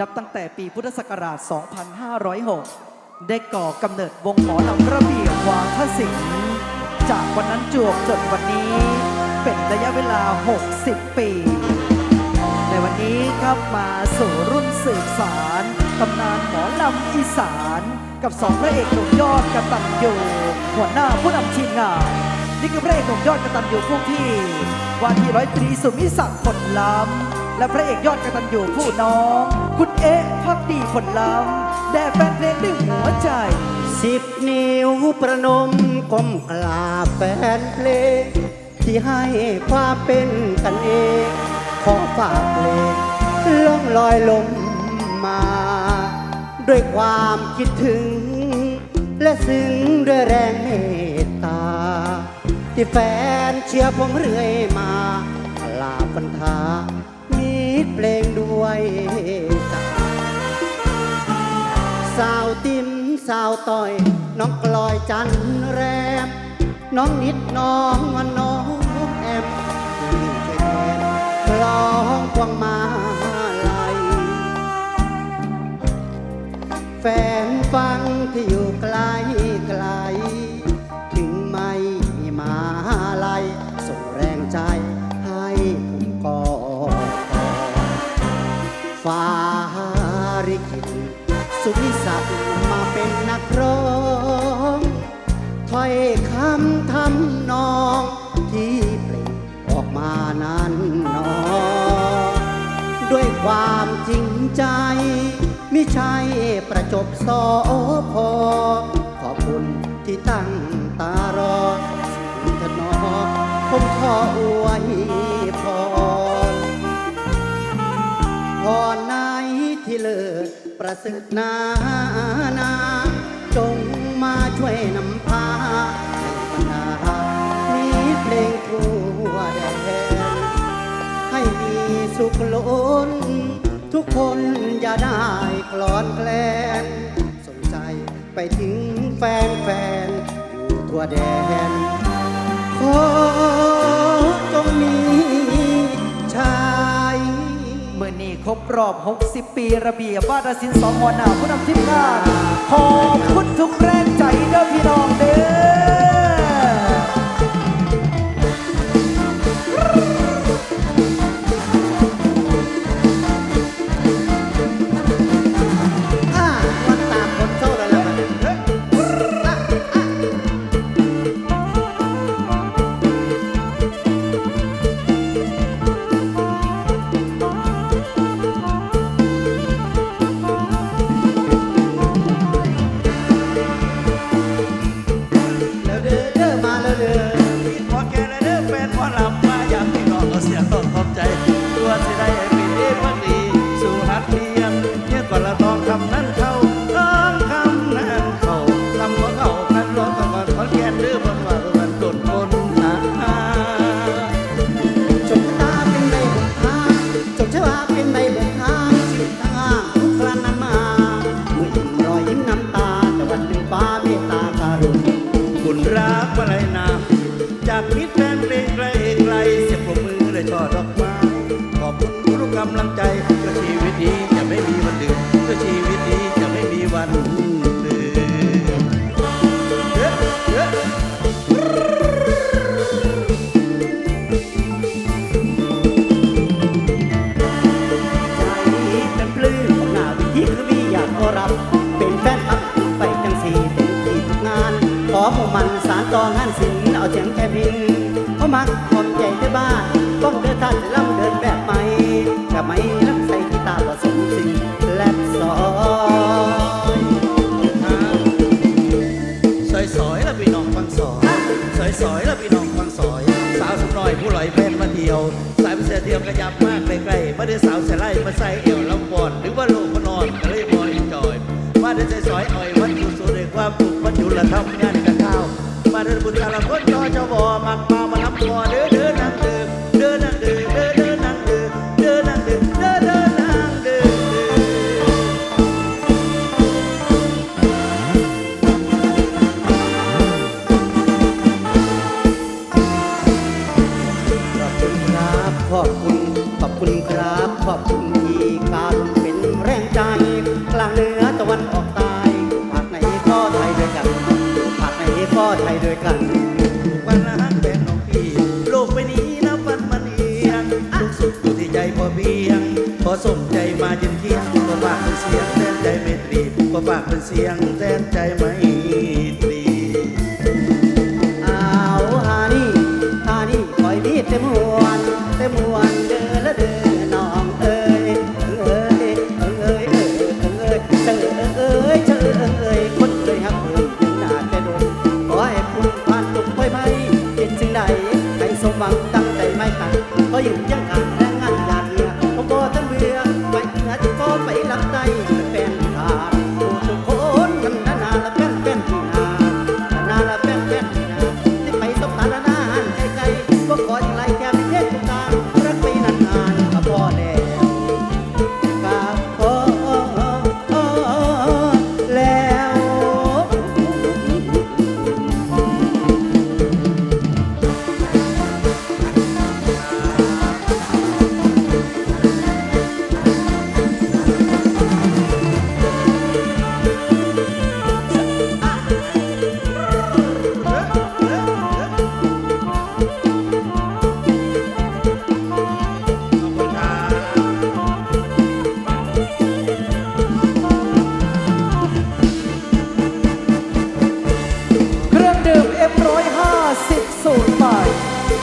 นับตั้งแต่ปีพุทธศักราช 2506 ได้ก่อกำเนิดวงหมอลำระเบียบวาทศิลป์จากวันนั้นจวบจนวันนี้ เป็นระยะเวลา 60 ปี ในวันนี้ครับมาสู่รุ่นสืบสารตำนานหมอลำอีสาน กับสองพระเอกหนุ่มยอดกระตันยูหัวหน้าผู้นำทีมงานนี่คือพระเอกหนุ่มยอดกระตันยูผู้ที่ว่าที่ร้อยตรีสุมิศักดิ์ผลล้ำ และพระเอกยอดกระตันอยู่ผู้น้อง คุณเอ๊ะพักดีผลล้ำแด่แฟนเพลงด้วยหัวใจสิบนิ้วประนมก้มกราบแฟนเพลง ที่ให้ความเป็นกันเอง ขอฝากเพลงล่องลอยลมมา ด้วยความคิดถึง และซึ้งด้วยแรงเมตตา ที่แฟนเชียร์ผมเรื่อยมาลาปันทา มีเพลงด้วยใจสาวติมสาวต่อย น้องกลอยจันแรม น้องนิดน้องวันน้องแอมที่ช่วยแทนคล้องควงมาลัยแฟนฟังที่อยู่ไกลไกล ความจริงใจ ไมิใช่ประจบสอพอ ขอบคุณที่ตั้งตารอสิ่งทนอผมขออวยพรพรไหนที่เลิศประสริฐนานา จงมาช่วยนำพาให้บรรดามีเพลงทั่วแดนให้มีสุขล้น ทุกคนอย่าได้กลอนแกลนสนใจไปถึงแฟนแฟนอยู่ทั่วแดนขอจงมีชายเมื่อนี้ครบรอบ 60 ปีระเบียบวาทศิลป์สองหัวหน้าผู้นำทีมงานขอบคุณทุกแรงใจเด้อพี่น้องเด้อ ต่องานศิลป์เอาเสียงแค่พินเพราะมักหอมใจที่บ้านต้องเดินท่านจะล่ำเดินแบบใหม่จะไม่รักใส่กีตาร์ผสมสิ่งและซอยสอยสอยแล้วพี่น้องฟังสอยสอยสอยแล้วพี่น้องฟังสอย สาวสำน้อยผู้ลอยแฟนมาเที่ยว สายเสียเทียวกระยับมากใกล้ๆมาได้สาวเสียไล่มาใส่เอวลำบอนหรือว่าโลกมานอนก็เลยมอยจอยมาได้ใจสอยอ่อยวัดอยู่สู่ในความถูกวัดอยู่ละทำงานกันข้าวมาเดินบุญตาละคนจอจ้าบ่อมักมามาน้ำคอเด้อเด้อนางเด้อเด้อนางเด้อเด้อเด้อนางเด้อเด้อนางเด้อเด้อเด้อนางเด้อขอบคุณครับขอบคุณขอบคุณครับขอบคุณที่การเป็นแรงใจกลางเหนือตะวันออก กันวันนั้นเป็นน้องพี่โลกใบนี้นับวันมันเอียงลูกสุดอยู่ที่ใจพอเพียง พอสมใจมาจนเที่ยงก็ฝากเป็นเสียงแทนใจไม่ตรีก็ฝากเป็นเสียงแทนใจไม่ตรีเอาฮานี่ฮานี่คอยมีเต็มหัว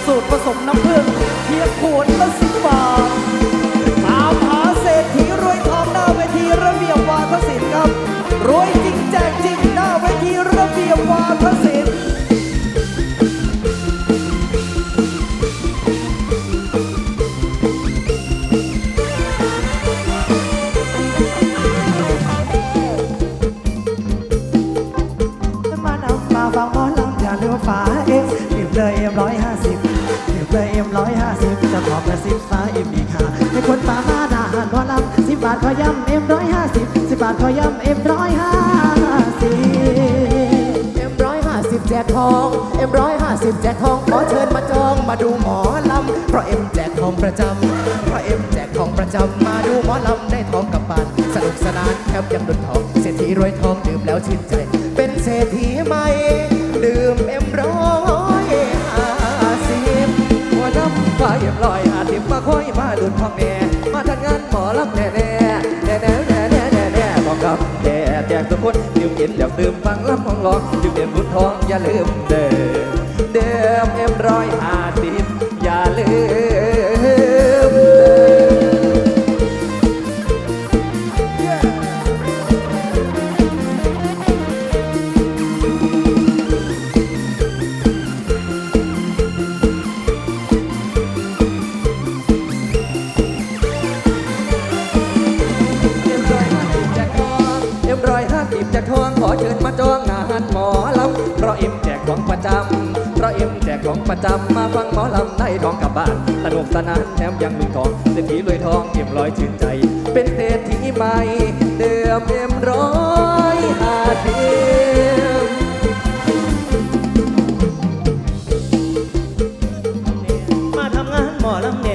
สูตรผสมน้ำผึ้งเพียงขวดละสิบบาท มาด่าหันหมอลำสิบบาทขอย้ำเอ็มร้อยห้าสิบสิบบาทขอย้ำเอ็มร้อยห้าสิบเอ็มร้อยห้าสิบแจกทองเอ็มร้อยห้าสิบแจกทองขอเชิญมาจองมาดูหมอลำเพราะเอ็มแจกทองประจำเพราะเอ็มแจกทองประจำมาดูหมอลำได้ทองกลับบ้านสนุกสนานแคบยังดุนทองเศรษฐีรวยทองดื่มแล้วชื่นใจำงานหมอลำแน่แน่แน่แน่แน่แน่แน่แน่บอกกับแด่แจกทุกคนดื่มกินอยากดื่มฟังลำของหลอกดื่มเอ็มบุญทองอย่าลืมเดิมเดิมเอ็มร้อยห้าสิบอย่าลืม กของประจำมาฟังหมอลำได้ทองกลับบ้านสนุกสนานแถมยังมีทองเศรษฐีรวยทองเอ็มร้อยชื่นใจ เป็นเศรษฐีใหม่เดิมเอ็มร้อยอาเทมมาทำงานหมอลำเนี่ย